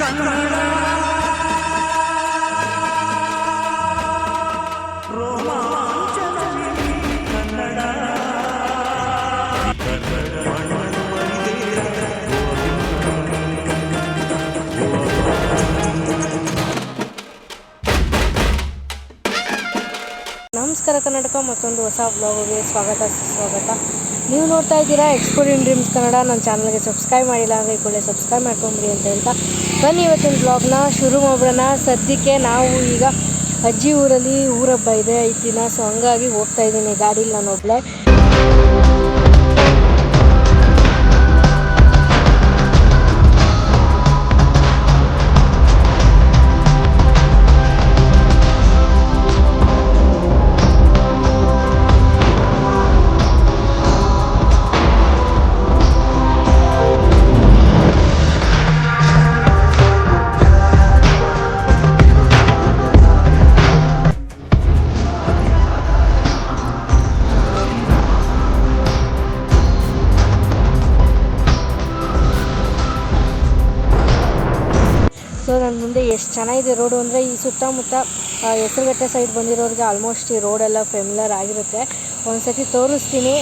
കണ്ണ ನಮಸ್ಕಾರ ಕನ್ನಡಕ, ಮತ್ತೊಂದು ಹೊಸ ವ್ಲಾಗ್ಗೆ ಸ್ವಾಗತ, ಸುಸ್ವಾಗತ. ನೀವು ನೋಡ್ತಾ ಇದ್ದೀರಾ ಎಕ್ಸ್ಪೋರ್ಟ್ ಡ್ರೀಮ್ಸ್ ಕನ್ನಡ. ನನ್ನ ಚಾನಲ್ಗೆ ಸಬ್ಸ್ಕ್ರೈಬ್ ಮಾಡಿಲ್ಲ ಅಂದರೆ ಈ ಸಬ್ಸ್ಕ್ರೈಬ್ ಮಾಡ್ಕೊಂಬಿಡಿ ಅಂತ ಹೇಳ್ತಾ. ಬನ್ನಿ ಇವತ್ತಿನ ಬ್ಲಾಗ್ನ ಶುರು ಮಾಡೋಣ ಸದ್ಯಕ್ಕೆ ನಾವು ಈಗ ಅಜ್ಜಿ ಊರಲ್ಲಿ ಊರಬ್ಬ ಇದೆ, ಐದು ದಿನ. ಸೊ ಹಂಗಾಗಿ ಹೋಗ್ತಾ ಇದ್ದೀನಿ. ಗಾಡೀಲಿ ನಾನು ಒಬ್ಬಳೆ ನನ್ನ ಮುಂದೆ ಎಷ್ಟು ಚೆನ್ನಾಗಿದೆ ರೋಡು ಅಂದರೆ ಈ ಸುತ್ತಮುತ್ತ ಆ, ಸೈಡ್ ಬಂದಿರೋರಿಗೆ ಆಲ್ಮೋಸ್ಟ್ ಈ ರೋಡೆಲ್ಲ ಫೆಮಿಲರ್ ಆಗಿರುತ್ತೆ. ಒಂದು ಸತಿ ತೋರಿಸ್ತೀನಿ.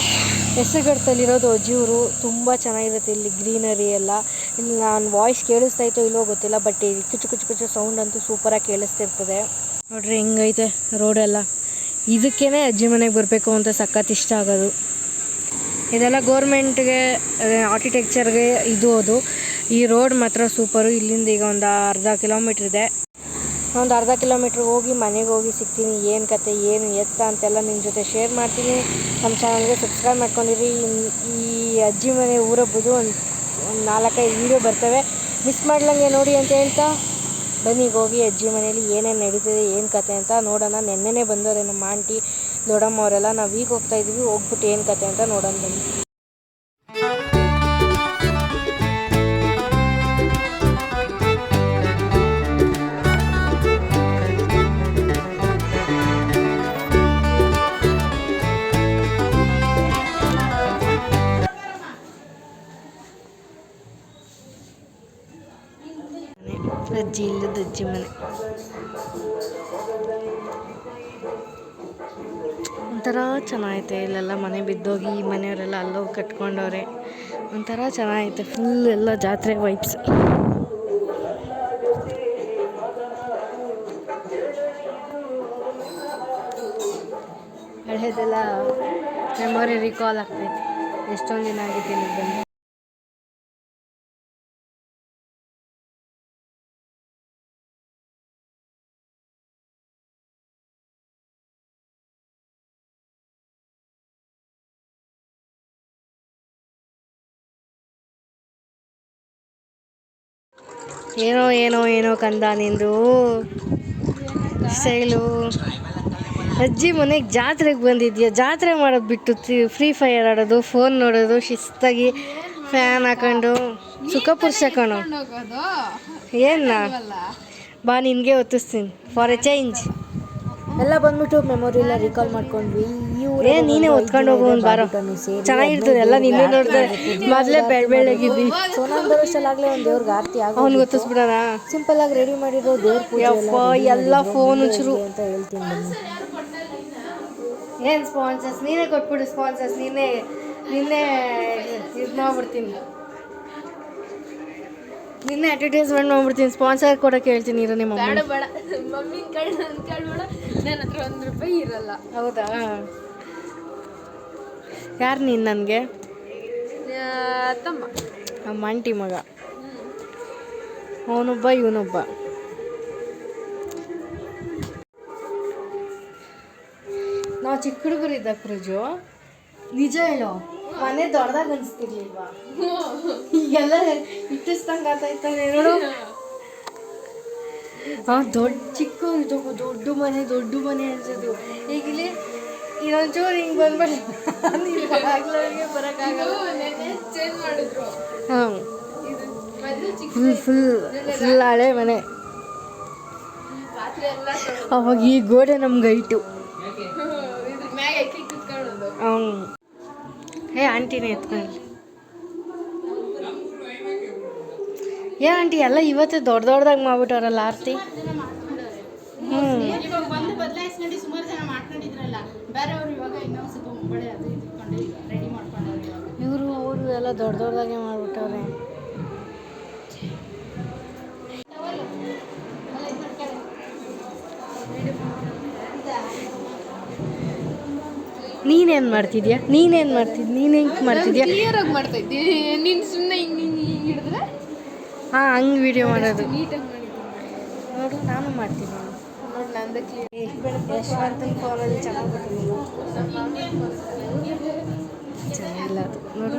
ಹೆಸರುಘಟ್ಟದಲ್ಲಿರೋದು ಅಜ್ಜಿಯೂರು ತುಂಬ ಚೆನ್ನಾಗಿರುತ್ತೆ ಇಲ್ಲಿ ಗ್ರೀನರಿ ಎಲ್ಲ. ಇಲ್ಲಿ ನಾನು ವಾಯ್ಸ್ ಕೇಳಿಸ್ತಾ ಇತ್ತು ಇಲ್ಲೋ ಗೊತ್ತಿಲ್ಲ ಬಟ್ ಈ ಕುಚು ಕುಚು ಕುಚು ಸೌಂಡ್ ಅಂತೂ ಸೂಪರಾಗಿ ಕೇಳಿಸ್ತಿರ್ತದೆ. ನೋಡ್ರಿ ಹೆಂಗೈತೆ ರೋಡೆಲ್ಲ ಇದಕ್ಕೇ ಅಜ್ಜಿ ಮನೆಗೆ ಬರಬೇಕು ಅಂತ ಸಖತ್ ಇಷ್ಟ ಆಗೋದು. ಇದೆಲ್ಲ ಗೋರ್ಮೆಂಟ್ಗೆ ಆರ್ಕಿಟೆಕ್ಚರ್ಗೆ ಇದು ಅದು. ಈ ರೋಡ್ ಮಾತ್ರ ಸೂಪರು ಇಲ್ಲಿಂದ ಈಗ ಒಂದು ಅರ್ಧ ಕಿಲೋಮೀಟ್ರ್ ಇದೆ. ಒಂದು ಅರ್ಧ ಕಿಲೋಮೀಟ್ರ್ ಹೋಗಿ ಮನೆಗೆ ಹೋಗಿ ಸಿಗ್ತೀನಿ. ಏನು ಕತೆ, ಏನು ಎತ್ತ ಅಂತೆಲ್ಲ ನಿಮ್ಮ ಜೊತೆ ಶೇರ್ ಮಾಡ್ತೀನಿ. ನಮ್ಮ ಚಾನಲ್ಗೆ ಸಬ್ಸ್ಕ್ರೈಬ್ ಮಾಡ್ಕೊಂಡಿರಿ. ಈ ಅಜ್ಜಿ ಮನೆ ಊರಬ್ಬದು ಒಂದು ಒಂದು ನಾಲ್ಕೈದು ವೀಡಿಯೋ ಬರ್ತವೆ. ಮಿಸ್ ಮಾಡ್ಲಂಗೆ ನೋಡಿ ಅಂತ ಹೇಳ್ತಾ, ಬನ್ನಿ ಹೋಗಿ ಅಜ್ಜಿ ಮನೇಲಿ ಏನೇನು ನಡೀತಿದೆ, ಏನು ಕತೆ ಅಂತ ನೋಡೋಣ. ನೆನ್ನೆನೇ ಬಂದವರೇನು ನಮ್ಮ ಆಂಟಿ ದೊಡ್ಡಮ್ಮ ಅವರೆಲ್ಲ ನಾವು ಈಗ ಹೋಗ್ತಾ ಇದ್ದೀವಿ ಹೋಗ್ಬಿಟ್ಟು ಏನು ಕತೆ ಅಂತ ನೋಡೋಣ ಬನ್ನಿ. ಅಜ್ಜಿ ಇಲ್ಲದ ಅಜ್ಜಿ ಮನೆ ಒಂಥರ ಚೆನ್ನಾಗೈತೆ ಇಲ್ಲೆಲ್ಲ ಮನೆ ಬಿದ್ದೋಗಿ ಮನೆಯವರೆಲ್ಲ ಅಲ್ಲೋಗಿ ಕಟ್ಕೊಂಡವ್ರೆ ಒಂಥರ ಚೆನ್ನಾಗೈತೆ ಫುಲ್ ಎಲ್ಲ ಜಾತ್ರೆ ವೈಬ್ಸ್ ಹಳೆಯದೆಲ್ಲ ಮೆಮೊರಿ ರಿಕಾಲ್ ಆಗ್ತೈತೆ ಎಷ್ಟೊಂದು ದಿನ ಆಗಿದ್ದೀನಿ ಬಂದು ಏನೋ ಏನೋ ಏನೋ ಕಂದ ನಿಂದು. ಸೈಲು. ಅಜ್ಜಿ ಮನೆಗೆ ಜಾತ್ರೆಗೆ ಬಂದಿದ್ಯಾ? ಜಾತ್ರೆ ಮಾಡೋದು ಬಿಟ್ಟು ಫ್ರೀ ಫೈರ್ ಆಡೋದು, ಫೋನ್ ನೋಡೋದು, ಶಿಸ್ತಾಗಿ ಫ್ಯಾನ್ ಹಾಕೊಂಡು. ಸುಖ ಪುರುಷ ಕಣೋ. ಏನ ಬಾ, ನಿನಗೆ ಒತ್ತಿಸ್ತೀನಿ ಫಾರ್ ಎ ಚೇಂಜ್ ಎಲ್ಲ ಬಂದ್ಬಿಟ್ಟು ಮೆಮೊರಿ ಎಲ್ಲ ರಿಕಾಲ್ ಮಾಡ್ಕೊಂಡ್ವಿ. ಏ ನೀನೇ ಹೊತ್ಕೊಂಡು ಹೋಗು ಒಂದು ಬಾರ. ಚೆನ್ನಾಗಿರ್ತದೆ ಎಲ್ಲ ನಿನ್ನೆ ನೋಡಿದ್ರೆ ಮೊದಲೇ ಬೆಳ್ ಬೆಳಗಿದ್ವಿ. ಸೋನಾನ್ ಬರೋಷ್ಟಲ್ಲಾಗಲೇ ಒಂದು ದೇವ್ರಿಗೆ ಆರತಿ ಆಗ ಅವ್ನು ಗೊತ್ತಿಸ್ಬಿಡೋಣ? ಸಿಂಪಲ್ ಆಗಿ ರೆಡಿ ಮಾಡಿರೋ ದೇವ್ರ ಪೂಜೆ ಎಲ್ಲ ಫೋನ್ ಉಚ್ಚರು ಅಂತ ಹೇಳ್ತೀನಿ ಏನು ಸ್ಪಾನ್ಸರ್ಸ್ ನೀನೇ ಕೊಟ್ಬಿಡು ಸ್ಪಾನ್ಸರ್ಸ್ ನೀನೇ ನಿನ್ನೆ ಇದು ಮಾಡ್ಬಿಡ್ತೀನಿ. ನಿನ್ನೆ ಅಡ್ವರ್ಟೈಸ್ಮೆಂಟ್ ಮಾಡ್ಬಿಡ್ತೀನಿ. ಸ್ಪಾನ್ಸರ್ ಕೊಡೋಕೆ ಹೇಳ್ತೀನಿ ಇರೋ ನಿಮ್ಮ ಬೇಡ ಮಮ್ಮಿ ನನ್ ನನ್ನ ಹತ್ರ ಒಂದು ರೂಪಾಯಿ ಇರಲ್ಲ. ಹೌದಾ? ಯಾರು ನೀನು ನನಗೆ? ತಮ್ಮ. ನಮ್ಮ ಆಂಟಿ ಮಗ. ಅವನೊಬ್ಬ ಇವನೊಬ್ಬ. ನಾವು ಚಿಕ್ಕ ಹುಡುಗರಿದ್ದ ಪ್ರಜು ನಿಜ ಹೇಳೋ ಮನೆ ದೊಡ್ಡದಾಗ ಅನಿಸ್ತಿರ್ಲಿಲ್ವಾ? ಈಗೆಲ್ಲ ಇಟ್ಟಿಸ್ದಂಗೆ ಆತಾಯ್ತಾನೆ ನೋಡು. ಹಾ ದೊಡ್ಡ ಚಿಕ್ಕ ದೊಡ್ಡ ಮನೆ ದೊಡ್ಡ ಮನೆ ಅನ್ಸೋದು ಇನ್ನೊಂದು ಇನ್ನೊಂಚೂರು ಹಿಂಗೆ ಬಂದ್ಬಿಟ್ಟು ಬರೋಕ್ಕಾಗಲ್ಲ. ಹಾಂ. ಫುಲ್ ಫುಲ್ ಫುಲ್ ಹಳೆ ಮನೆ. ಅವಾಗ ಈ ಗೋಡೆ ನಮ್ಗೆ ಐಟು. ಹ್ಞೂ ಏ ಆಂಟಿನೇ ಎತ್ಕೊಳ್ಳಿ ಏ ಆಂಟಿ ಎಲ್ಲ ಇವತ್ತು ದೊಡ್ಡ ದೊಡ್ಡದಾಗಿ ಮಾಡ್ಬಿಟ್ಟವ್ರಲ್ಲ ಆರತಿ? ಹ್ಞೂ ಇವಾಗ ಬಂದು ಬದಲಾಯಿಸ್ಕೊಂಡು ಸುಮಾರು ಜನ ಮಾಡ್ಕೊಂಡಿದ್ರಲ್ಲ ಬೇರೆಯವರು ಇವಾಗ ಇನ್ನೊಂದು ಸ್ವಲ್ಪ ಮುಂಬಳೆ ಅದು ಇಟ್ಕೊಂಡು ರೆಡಿ ಮಾಡ್ಕೊಂಡವ್ರು ಇವರು ಅವರು ಎಲ್ಲ ದೊಡ್ಡ ದೊಡ್ಡದಾಗೆ ಮಾಡ್ಬಿಟ್ಟವ್ರೆ. ನೀನೇನು ಮಾಡ್ತಿದ್ಯಾ? ನೀನೇನು ಮಾಡ್ತಿದ್ ನೀನು ಹೆಂಗೆ ಮಾಡ್ತಿದ್ಯಾ? ಕ್ಲಿಯರಾಗಿ ಮಾಡ್ತಾ ಇದ್ದೀನಿ ನೀನು ಸುಮ್ಮನೆ ಹಿಂಗೆ ಹಿಂಗೆ ಹಿಂಗೆ ಹಿಡಿದ್ರೆ? ಹಾಂ ಹಂಗೆ ವಿಡಿಯೋ ಮಾಡೋದು. ನೀಟಾಗಿ ಮಾಡಿದ್ದೀನಿ. ನೋಡು ನಾನು ಮಾಡ್ತೀನಿ. ನೋಡಿ ನಂದು ಯಶವಂತನ ಫೋನಲ್ಲಿ ಚೆನ್ನಾಗಿ ಚೆನ್ನಾಗಿಲ್ಲ ಅದು. ನೋಡು.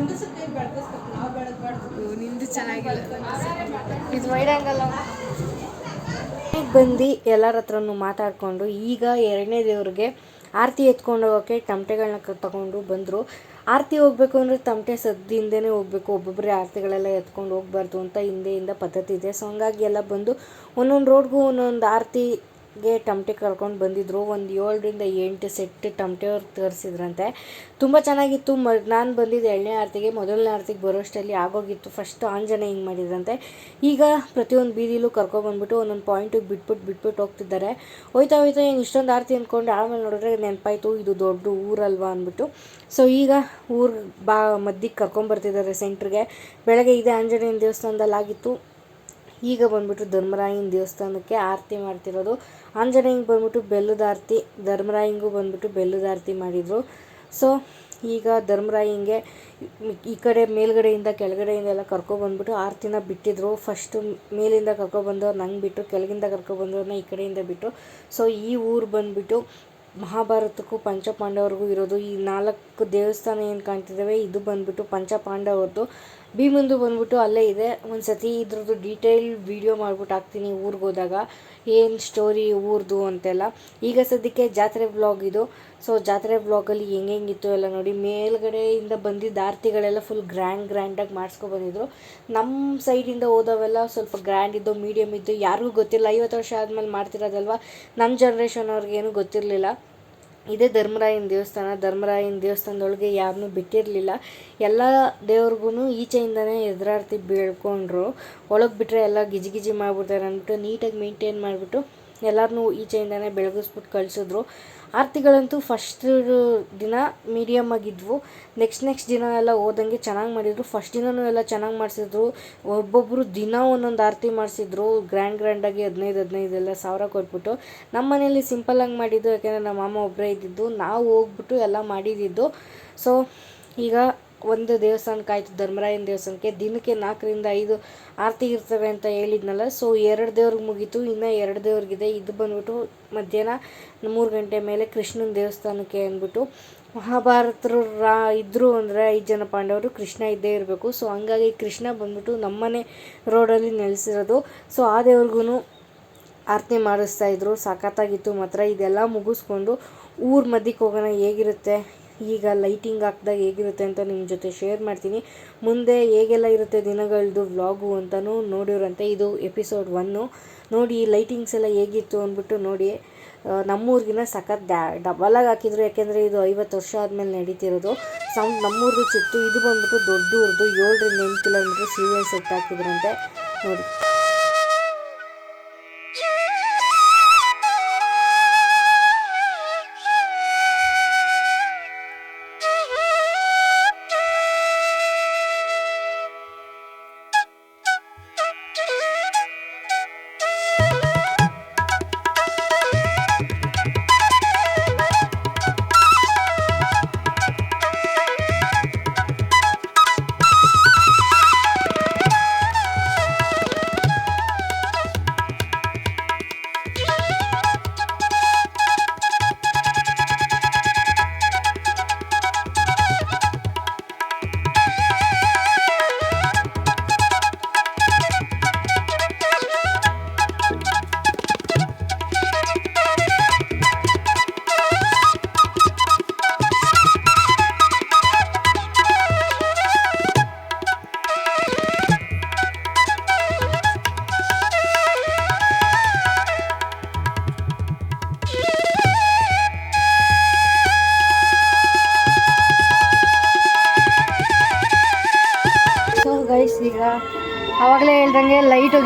ನಿಂದು ಚೆನ್ನಾಗಿಲ್ಲ. ಇದು ವೈಡ್ ಆ್ಯಂಗಲ್ ಬಂದು ಎಲ್ಲರ ಹತ್ರನೂ ಮಾತಾಡಿಕೊಂಡು ಈಗ ಎರಡನೇ ದೇವ್ರಿಗೆ ಆರತಿ ಎತ್ಕೊಂಡು ಹೋಗೋಕ್ಕೆ ತಮಟೆಗಳನ್ನ ತಗೊಂಡು ಬಂದರು. ಆರತಿ ಹೋಗ್ಬೇಕು ಅಂದರೆ ತಮಟೆ ಸದ್ದಿಂದನೇ ಹೋಗ್ಬೇಕು. ಒಬ್ಬೊಬ್ಬರೇ ಆರತಿಗಳೆಲ್ಲ ಎತ್ಕೊಂಡು ಹೋಗ್ಬಾರ್ದು ಅಂತ ಹಿಂದೆಯಿಂದ ಪದ್ಧತಿ ಇದೆ. ಸೊ ಹಂಗಾಗಿ ಎಲ್ಲ ಬಂದು ಒಂದೊಂದು ರೋಡ್ಗೂ ಒಂದೊಂದು ಆರತಿಗೆ ಟಮಟೆ ಕರ್ಕೊಂಡು ಬಂದಿದ್ರು. ಒಂದು ಏಳರಿಂದ ಎಂಟು ಸೆಟ್ ಟಮಟೆ ಅವ್ರು ತರಿಸಿದ್ರಂತೆ. ತುಂಬ ಚೆನ್ನಾಗಿತ್ತು. ಮ, ನಾನು ಬಂದಿದ್ದು ಎರಡನೇ ಆರತಿಗೆ, ಮೊದಲನೇ ಆರತಿಗೆ ಬರೋಷ್ಟರಲ್ಲಿ ಆಗೋಗಿತ್ತು. ಫಸ್ಟ್ ಆಂಜನೇಯ ಹಿಂಗೆ ಮಾಡಿದ್ರಂತೆ. ಈಗ ಪ್ರತಿಯೊಂದು ಬೀದಿಲೂ ಕರ್ಕೊಬಂದ್ಬಿಟ್ಟು ಒಂದೊಂದು ಪಾಯಿಂಟಿಗೆ ಬಿಟ್ಬಿಟ್ಟು ಬಿಟ್ಬಿಟ್ಟು ಹೋಗ್ತಿದ್ದಾರೆ. ಹೋಯ್ತಾ ಹೋಯ್ತಾ ಹಿಂಗೆ ಇಷ್ಟೊಂದು ಆರತಿ ಅಂದ್ಕೊಂಡು ಆಮೇಲೆ ನೋಡಿದ್ರೆ ನೆನಪಾಯ್ತು, ಇದು ದೊಡ್ಡ ಊರಲ್ವಾ ಅಂದ್ಬಿಟ್ಟು ಸೊ ಈಗ ಊರು ಬಾ ಮದ್ದಿಗೆ ಕರ್ಕೊಂಬರ್ತಿದ್ದಾರೆ ಸೆಂಟ್ರಿಗೆ ಬೆಳಗ್ಗೆ ಇದೇ ಆಂಜನೇಯನ ದೇವಸ್ಥಾನದಲ್ಲಿ ಆಗಿತ್ತು ಈಗ ಬಂದ್ಬಿಟ್ಟು ಧರ್ಮರಾಯನ ದೇವಸ್ಥಾನಕ್ಕೆ ಆರತಿ ಮಾಡ್ತಿರೋದು. ಆಂಜನೇಯಂಗೆ ಬಂದ್ಬಿಟ್ಟು ಬೆಲ್ಲದ ಆರತಿ, ಧರ್ಮರಾಯಂಗೂ ಬಂದ್ಬಿಟ್ಟು ಬೆಲ್ಲದ ಆರತಿ ಮಾಡಿದರು. ಸೊ ಈಗ ಧರ್ಮರಾಯಂಗೆ ಈ ಕಡೆ ಮೇಲ್ಗಡೆಯಿಂದ ಕೆಳಗಡೆಯಿಂದ ಎಲ್ಲ ಕರ್ಕೊಬಂದ್ಬಿಟ್ಟು ಆರತಿನ ಬಿಟ್ಟಿದ್ರು. ಫಸ್ಟು ಮೇಲಿಂದ ಕರ್ಕೊಬಂದವ್ರು ನಂಗೆ ಬಿಟ್ಟು, ಕೆಳಗಿಂದ ಕರ್ಕೊಬಂದವ್ರನ್ನ ಈ ಕಡೆಯಿಂದ ಬಿಟ್ಟು. ಸೊ ಈ ಊರು ಬಂದ್ಬಿಟ್ಟು ಮಹಾಭಾರತಕ್ಕೂ ಪಂಚಪಾಂಡವರಿಗೂ ಇರೋದು. ಈ ನಾಲ್ಕು ದೇವಸ್ಥಾನ ಏನು ಕಾಣ್ತಿದ್ದಾವೆ ಇದು ಬಂದ್ಬಿಟ್ಟು ಪಂಚಪಾಂಡವರದ್ದು. ಭೀಮಂದು ಬಂದ್ಬಿಟ್ಟು ಅಲ್ಲೇ ಇದೆ. ಒಂದು ಸತಿ ಇದ್ರದ್ದು ಡೀಟೇಲ್ ವಿಡಿಯೋ ಮಾಡ್ಬಿಟ್ಟು ಹಾಕ್ತೀನಿ ಊರಿಗೆ ಹೋದಾಗ. ಏನು ಸ್ಟೋರಿ ಊರ್ದು ಅಂತೆಲ್ಲ. ಈಗ ಸದ್ಯಕ್ಕೆ ಜಾತ್ರೆ ಬ್ಲಾಗ್ ಇದು. ಸೊ ಜಾತ್ರೆ ಬ್ಲಾಗಲ್ಲಿ ಹೆಂಗೆ ಹೆಂಗಿತ್ತು ಎಲ್ಲ ನೋಡಿ, ಮೇಲ್ಗಡೆಯಿಂದ ಬಂದಿದ್ದ ಆರತಿಗಳೆಲ್ಲ ಫುಲ್ ಗ್ರ್ಯಾಂಡ್ ಗ್ರ್ಯಾಂಡಾಗಿ ಮಾಡಿಸ್ಕೊಬಂದಿದ್ರು ನಮ್ಮ ಸೈಡಿಂದ ಹೋದವೆಲ್ಲ ಸ್ವಲ್ಪ ಗ್ರ್ಯಾಂಡ್ ಇದ್ದು ಮೀಡಿಯಮ್ ಇದ್ದು, ಯಾರಿಗೂ ಗೊತ್ತಿಲ್ಲ. ಐವತ್ತು ವರ್ಷ ಆದಮೇಲೆ ಮಾಡ್ತಿರೋದಲ್ವ? ನಮ್ಮ ಜನ್ರೇಷನ್ ಅವ್ರಿಗೇನು ಗೊತ್ತಿರಲಿಲ್ಲ. ಇದೇ ಧರ್ಮರಾಯನ ದೇವಸ್ಥಾನ. ಧರ್ಮರಾಯನ ದೇವಸ್ಥಾನದೊಳಗೆ ಯಾರನ್ನೂ ಬಿಟ್ಟಿರಲಿಲ್ಲ. ಎಲ್ಲ ದೇವ್ರಿಗೂ ಈಚೆಯಿಂದನೇ ಎದುರಾರ್ತಿ ಬೀಳ್ಕೊಂಡ್ರು. ಒಳಗೆ ಬಿಟ್ಟರೆ ಎಲ್ಲ ಗಿಜಿ ಗಿಜಿ ಮಾಡಿಬಿಡ್ತಾರೆ ಅಂದ್ಬಿಟ್ಟು, ನೀಟಾಗಿ ಮೇಂಟೈನ್ ಮಾಡಿಬಿಟ್ಟು ಎಲ್ಲರನ್ನೂ ಈಚೆಯಿಂದನೇ ಬೆಳಗಿಸ್ಬಿಟ್ಟು ಕಳಿಸಿದ್ರು. ಆರತಿಗಳಂತೂ ಫಸ್ಟ್ ದಿನ ಮೀಡಿಯಮ್ ಆಗಿದ್ವು. ನೆಕ್ಸ್ಟ್ ನೆಕ್ಸ್ಟ್ ದಿನ ಎಲ್ಲ ಹೋದಂಗೆ ಚೆನ್ನಾಗಿ ಮಾಡಿದರು. ಫಸ್ಟ್ ದಿನವೂ ಎಲ್ಲ ಚೆನ್ನಾಗಿ ಮಾಡಿಸಿದ್ರು. ಒಬ್ಬೊಬ್ಬರು ದಿನ ಒಂದೊಂದು ಆರತಿ ಮಾಡಿಸಿದ್ರು. ಗ್ರ್ಯಾಂಡ್ ಗ್ರ್ಯಾಂಡಾಗಿ ಹದಿನೈದು ಹದಿನೈದು ಎಲ್ಲ ಸಾವಿರ ಕೊಟ್ಬಿಟ್ಟು. ನಮ್ಮ ಮನೇಲಿ ಸಿಂಪಲ್ಲಾಗಿ ಮಾಡಿದ್ದು ಯಾಕೆಂದರೆ ನಮ್ಮ ಮಾಮ ಒಬ್ಬರೇ ಇದ್ದಿದ್ದು. ನಾವು ಹೋಗ್ಬಿಟ್ಟು ಎಲ್ಲ ಮಾಡಿದ್ದು ಸೊ ಈಗ ಒಂದು ದೇವಸ್ಥಾನಕ್ಕೆ ಆಯಿತು, ಧರ್ಮರಾಯನ ದೇವಸ್ಥಾನಕ್ಕೆ. ದಿನಕ್ಕೆ ನಾಲ್ಕರಿಂದ ಐದು ಆರತಿ ಇರ್ತವೆ ಅಂತ ಹೇಳಿದ್ನಲ್ಲ. ಸೊ ಎರಡು ದೇವ್ರಿಗೆ ಮುಗೀತು, ಇನ್ನು ಎರಡು ದೇವ್ರಿಗಿದೆ. ಇದು ಬಂದ್ಬಿಟ್ಟು ಮಧ್ಯಾಹ್ನ ಮೂರು ಗಂಟೆ ಮೇಲೆ ಕೃಷ್ಣನ ದೇವಸ್ಥಾನಕ್ಕೆ ಅಂದ್ಬಿಟ್ಟು ಮಹಾಭಾರತರು ರಾ ಇದ್ದರು ಅಂದರೆ ಐದು ಜನ ಪಾಂಡವರು ಕೃಷ್ಣ ಇದ್ದೇ ಇರಬೇಕು. ಸೊ ಹಂಗಾಗಿ ಕೃಷ್ಣ ಬಂದ್ಬಿಟ್ಟು ನಮ್ಮನೆ ರೋಡಲ್ಲಿ ನೆಲೆಸಿರೋದು. ಸೊ ಆ ದೇವ್ರಿಗೂ ಆರತಿ ಮಾಡಿಸ್ತಾ ಇದ್ರು. ಸಖತ್ತಾಗಿತ್ತು ಮಾತ್ರ. ಇದೆಲ್ಲ ಮುಗಿಸ್ಕೊಂಡು ಊರ ಮಧ್ಯಕ್ಕೆ ಹೋಗೋಣ ಹೇಗಿರುತ್ತೆ? ಈಗ ಲೈಟಿಂಗ್ ಹಾಕ್ದಾಗ ಹೇಗಿರುತ್ತೆ ಅಂತ ನಿಮ್ಮ ಜೊತೆ ಶೇರ್ ಮಾಡ್ತೀನಿ. ಮುಂದೆ ಹೇಗೆಲ್ಲ ಇರುತ್ತೆ ದಿನಗಳದ್ದು ವ್ಲಾಗು ಅಂತಲೂ ನೋಡಿರಂತೆ ಇದು ಎಪಿಸೋಡ್ ಒನ್ನು ನೋಡಿ ಲೈಟಿಂಗ್ಸ್ ಎಲ್ಲ ಹೇಗಿತ್ತು ಅಂದ್ಬಿಟ್ಟು ನೋಡಿ. ನಮ್ಮೂರಿಗಿನ ಸಖತ್ ಡ್ಯಾ ಡಬಲಾಗಿ ಹಾಕಿದ್ರು. ಯಾಕೆಂದರೆ ಇದು ಐವತ್ತು ವರ್ಷ ಆದಮೇಲೆ ನಡೀತಿರೋದು. ಸೌಂಡ್ ನಮ್ಮೂರ್ದು ಚಿತ್ತು. ಇದು ಬಂದ್ಬಿಟ್ಟು ದೊಡ್ಡ ಊರ್ದು ಏಳರಿಂದ ಎಂಟು ಕಿಲೋಮೀಟ್ರ್ ಸೀರಿಯಲ್ ಸೆಟ್ ಹಾಕಿದ್ರಂತೆ. ನೋಡಿ.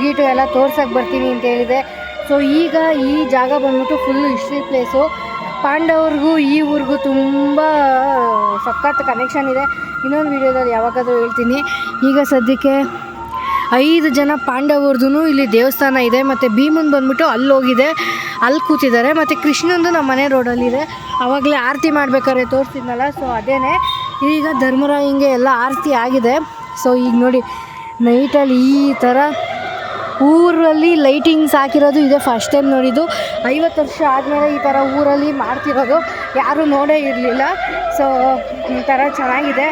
ಗೀಟು ಎಲ್ಲ ತೋರ್ಸಕ್ಕೆ ಬರ್ತೀನಿ ಅಂತ ಹೇಳಿದೆ. ಸೊ ಈಗ ಈ ಜಾಗ ಬಂದ್ಬಿಟ್ಟು ಫುಲ್ಲು ಹಿಸ್ಟ್ರಿ ಪ್ಲೇಸು ಪಾಂಡವ್ರಿಗೂ ಈ ಊರಿಗೂ ತುಂಬ ಸಖತ್ ಕನೆಕ್ಷನ್ ಇದೆ. ಇನ್ನೊಂದು ವೀಡಿಯೋದಲ್ಲಿ ಯಾವಾಗಾದರೂ ಹೇಳ್ತೀನಿ. ಈಗ ಸದ್ಯಕ್ಕೆ ಐದು ಜನ ಪಾಂಡವರ್ದು ಇಲ್ಲಿ ದೇವಸ್ಥಾನ ಇದೆ. ಮತ್ತು ಭೀಮನ್ ಬಂದ್ಬಿಟ್ಟು ಅಲ್ಲಿ ಹೋಗಿದೆ. ಅಲ್ಲಿ ಕೂತಿದ್ದಾರೆ. ಮತ್ತು ಕೃಷ್ಣಂದು ನಮ್ಮ ಮನೆ ರೋಡಲ್ಲಿದೆ ಆವಾಗಲೇ ಆರತಿ ಮಾಡ್ಬೇಕಾದ್ರೆ ತೋರಿಸಿದ್ನಲ್ಲ ಸೊ ಅದೇ ಈಗ ಧರ್ಮರಾಯಂಗೆ ಎಲ್ಲ ಆರತಿ ಆಗಿದೆ. ಸೊ ಈಗ ನೋಡಿ ನೈಟಲ್ಲಿ ಈ ಥರ ಊರಲ್ಲಿ ಲೈಟಿಂಗ್ಸ್ ಹಾಕಿರೋದು ಇದೆ ಫಸ್ಟ್ ಟೈಮ್ ನೋಡಿದ್ದು. ಐವತ್ತು ವರ್ಷ ಆದಮೇಲೆ ಈ ಥರ ಊರಲ್ಲಿ ಮಾಡ್ತಿರೋದು. ಯಾರೂ ನೋಡೇ ಇರಲಿಲ್ಲ. ಸೊ ಈ ಥರ ಚೆನ್ನಾಗಿದೆ.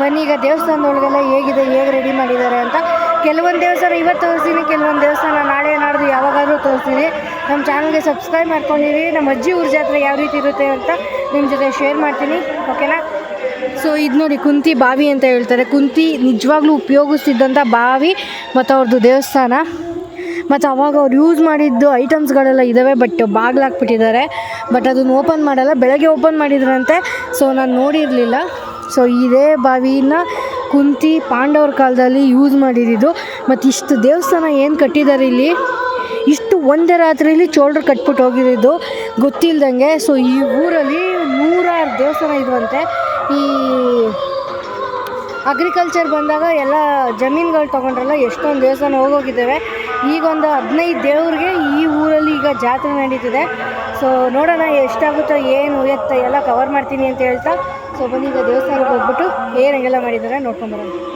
ಬನ್ನಿ, ಈಗ ದೇವಸ್ಥಾನದೊಳಗೆಲ್ಲ ಹೇಗಿದೆ, ಹೇಗೆ ರೆಡಿ ಮಾಡಿದ್ದಾರೆ ಅಂತ. ಕೆಲವೊಂದು ದೇವಸ್ಥಾನ, ಇವತ್ತು ತೋರಿಸ್ತೀನಿ, ಕೆಲವೊಂದು ದೇವಸ್ಥಾನ ನಾಳೆ ನಾಡ್ದು ಯಾವಾಗಾದರೂ ತೋರಿಸ್ತೀನಿ. ನಮ್ಮ ಚಾನಲ್ಗೆ ಸಬ್ಸ್ಕ್ರೈಬ್ ಮಾಡ್ಕೊಂಡಿರಿ. ನಮ್ಮ ಅಜ್ಜಿ ಊರ ಜಾತ್ರೆ ಯಾವ ರೀತಿ ಇರುತ್ತೆ ಅಂತ ನಿಮ್ಮ ಜೊತೆ ಶೇರ್ ಮಾಡ್ತೀನಿ. ಓಕೆನಾ ಸೊ ಇದು ನೋಡಿ ಕುಂತಿ ಬಾವಿ ಅಂತ ಹೇಳ್ತಾರೆ. ಕುಂತಿ ನಿಜವಾಗ್ಲೂ ಉಪಯೋಗಿಸ್ತಿದ್ದಂಥ ಬಾವಿ ಮತ್ತು ಅವ್ರದ್ದು ದೇವಸ್ಥಾನ. ಮತ್ತು ಅವಾಗ ಅವ್ರು ಯೂಸ್ ಮಾಡಿದ್ದು ಐಟಮ್ಸ್ಗಳೆಲ್ಲ ಇದ್ದಾವೆ ಬಟ್ ಬಾಗಿಲಾಕ್ಬಿಟ್ಟಿದ್ದಾರೆ ಬಟ್ ಅದನ್ನು ಓಪನ್ ಮಾಡಲ್ಲ, ಬೆಳಗ್ಗೆ ಓಪನ್ ಮಾಡಿದ್ರಂತೆ ಸೊ ನಾನು ನೋಡಿರಲಿಲ್ಲ. ಸೊ ಇದೇ ಬಾವಿನ ಕುಂತಿ ಪಾಂಡವ್ರ ಕಾಲದಲ್ಲಿ ಯೂಸ್ ಮಾಡಿದ್ದು ಮತ್ತು ಇಷ್ಟು ದೇವಸ್ಥಾನ ಏನು ಕಟ್ಟಿದ್ದಾರೆ ಇಲ್ಲಿ? ಇಷ್ಟು ಒಂದೇ ರಾತ್ರಿಯಲ್ಲಿ ಚೋಳರು ಕಟ್ಬಿಟ್ಟು ಹೋಗಿದ್ದು ಗೊತ್ತಿಲ್ದಂಗೆ ಸೊ ಈ ಊರಲ್ಲಿ ನೂರಾರು ದೇವಸ್ಥಾನ ಇದ್ವಂತೆ. ಈ ಅಗ್ರಿಕಲ್ಚರ್ ಬಂದಾಗ ಎಲ್ಲ ಜಮೀನುಗಳು ತೊಗೊಂಡ್ರಲ್ಲ, ಎಷ್ಟೊಂದು ದೇವಸ್ಥಾನ ಹೋಗೋಗಿದ್ದಾವೆ. ಈಗ ಒಂದು ಹದಿನೈದು ದೇವ್ರಿಗೆ ಈ ಊರಲ್ಲಿ ಈಗ ಜಾತ್ರೆ ನಡೀತಿದೆ. ಸೊ ನೋಡೋಣ ಎಷ್ಟಾಗುತ್ತೋ ಏನು, ಎತ್ತ ಎಲ್ಲ ಕವರ್ ಮಾಡ್ತೀನಿ ಅಂತ ಹೇಳ್ತಾ. ಸೊ ಬನ್ನಿ, ಈಗ ದೇವಸ್ಥಾನಕ್ಕೆ ಹೋಗ್ಬಿಟ್ಟು ಏನು ಹೆಂಗೆಲ್ಲ ಮಾಡಿದ್ದಾರೆ ನೋಡ್ಕೊಂಬರೋಣ